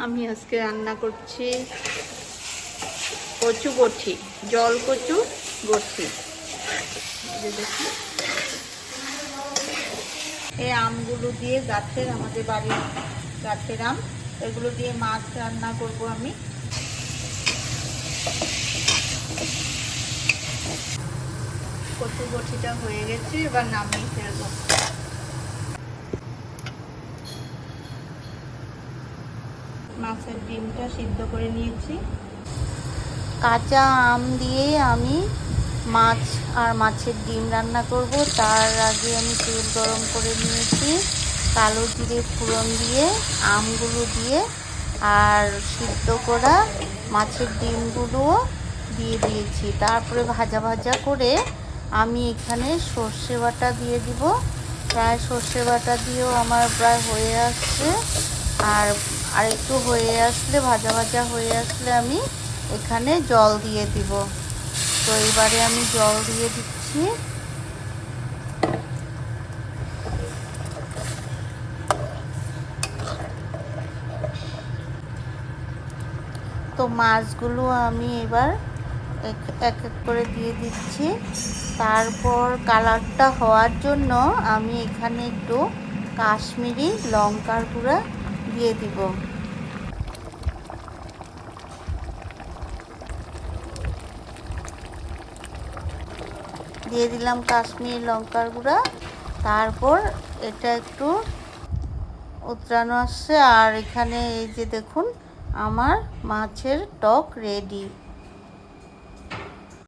আমি আজকে রান্না করছি কচু বটি, জল কচু বটি। এই এই আমগুলো দিয়ে গাছের, আমাদের বাড়ির গাছের আম, এগুলো দিয়ে মাছ রান্না করব আমি। কচু বটিটা হয়ে গেছে, এবার নামিয়ে ফেলব। মাছের ডিমটা সিদ্ধ করে নিয়েছি। কাঁচা আম দিয়ে আমি মাছ আর মাছের ডিম রান্না করব। তার আগে আমি তেল গরম করে নিয়েছি। কালো জিরে ফোড়ন দিয়ে, আমগুলো দিয়ে আর সিদ্ধ করা মাছের ডিমগুলোও দিয়ে দিয়েছি। তারপরে ভাজা ভাজা করে আমি এখানে সর্ষে বাটা দিয়ে দিব। প্রায় সর্ষে বাটা দিয়েও আমার প্রায় হয়ে আসছে। আর আর একটু হয়ে আসলে, ভাজা ভাজা হয়ে আসলে আমি এখানে জল দিয়ে দিব। তো এবারে আমি জল দিয়ে দিচ্ছি। তো মাছগুলো আমি এবার এক এক করে দিয়ে দিচ্ছি। তারপর কালারটা হওয়ার জন্য আমি এখানে একটু কাশ্মীরি লঙ্কার গুঁড়া দিয়ে দিব। দিয়ে দিলাম কাশ্মীর লঙ্কার গুঁড়া। তারপর এটা একটু উতরানো আসছে। আর এখানে এই যে দেখুন, আমার মাছের টক রেডি।